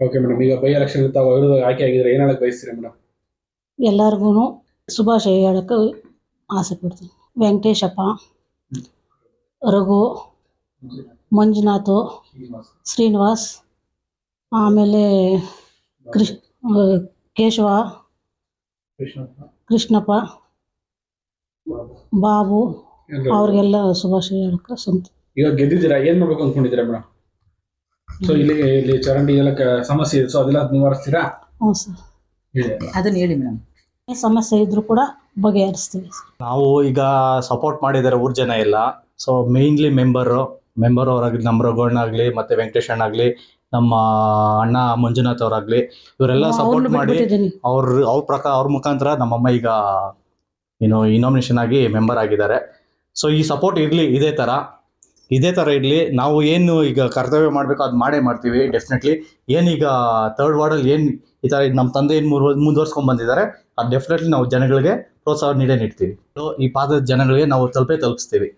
Okay madam ಈಗ by election ತಾವು ವಿರುದ್ಧ ಆಯ್ಕೆ ಆಗಿದ್ರೆ ಏನ್ ಹೇಳಕ್ ಬಯಸ್ತೀರಾ ಮೇಡಮ್ ಎಲ್ಲರಿಗೂ ಶುಭಾಶಯ ಹೇಳಕ್ಕೆ ಆಸೆ ಪಡ್ತೀನಿ. ವೆಂಕಟೇಶಪ್ಪ ರಘು ಮಂಜುನಾಥ್ ಶ್ರೀನಿವಾಸ್ ಆಮೇಲೆ ಕೃಷ್ ಕೇಶವ ಕೃಷ್ಣಪ್ಪ ಬಾಬು ಅವ್ರಿಗೆಲ್ಲ ಶುಭಾಶಯ ಹೇಳಕ್ಕೆ ಸಂತ ಈಗ ಗೆದ್ದಿದ್ದೀರಾ? ಏನು ಮಾಡ್ಬೇಕು ಅನ್ಕೊಂಡಿದ್ದೀರಾ ಮೇಡಮ್ ಸೊ ಇಲ್ಲಿ ಇಲ್ಲಿ ಚರಂಡಿ ಎಲ್ಲ ಕ- ಸಮಸ್ಯೆ ಇದೆ. ಸೊ ಅದೆಲ್ಲ ನಿವಾರಿಸ್ತೀರಾ? ಹ್ಞೂ ಸರ್. ಹೇಳಿ. ಅದನ್ನ ಹೇಳಿ ಮೇಡಮ್. ಈ ಸಮಸ್ಯೆ ಇದ್ರೂ ಕೂಡ ಬಗೆಹರಿಸ್ತೀವಿ ನಾವು ಈಗ ಸಪೋರ್ಟ್ ಮಾಡಿದ್ದಾರೆ ಊರ್ ಜನ ಎಲ್ಲ. ಸೊ ಮೇನ್ಲಿ ಮೆಂಬರು ಮೆಂಬರ್ ಅವರಾಗಲಿ ನಮ್ಮ ರಘುವಣ್ಣ ಆಗಲಿ ಮತ್ತು ವೆಂಕಟೇಶ್ ಅಣ್ಣ ಆಗಲಿ ನಮ್ಮ ಅಣ್ಣ ಮಂಜುನಾಥ್ ಅವರಾಗಲಿ ಇವರೆಲ್ಲ ಸಪೋರ್ಟ್ ಅವ್ರನ್ನ ಮಾಡಿ ಬಿಟ್ಬಿಟ್ಟಿದ್ದೀನಿ. ಅವ್ರ ಅವ್ರ ಪ್ರಕಾರ ಅವ್ರ ಮುಖಾಂತರ ನಮ್ಮಮ್ಮ ಈಗ ಏನು ಇನಾಮಿನೇಷನ್ ಆಗಿ ಮೆಂಬರ್ ಆಗಿದ್ದಾರೆ. ಸೊ ಈ ಸಪೋರ್ಟ್ ಇರಲಿ ಇದೇ ಥರ ಇದೇ ಥರ ಇರಲಿ. ನಾವು ಏನು ಈಗ ಕರ್ತವ್ಯ ಮಾಡಬೇಕು ಅದು ಮಾಡೇ ಮಾಡ್ತೀವಿ ಡೆಫಿನೆಟ್ಲಿ ಏನೀಗ ಥರ್ಡ್ ವಾರ್ಡಲ್ಲಿ ಏನು ಈ ಥರ ನಮ್ಮ ತಂದೆ ಏನು ಮೂರು ಮುಂದುವರ್ಸ್ಕೊಂಡು ಬಂದಿದ್ದಾರೆ, ಅದು ಡೆಫಿನೆಟ್ಲಿ ನಾವು ಜನಗಳಿಗೆ ಪ್ರೋತ್ಸಾಹ ನೀಡೇ ನೀಡ್ತೀವಿ. ಈ ಪಾದದ ಜನಗಳಿಗೆ ನಾವು ತಲುಪೇ ತಲುಪಿಸ್ತೀವಿ.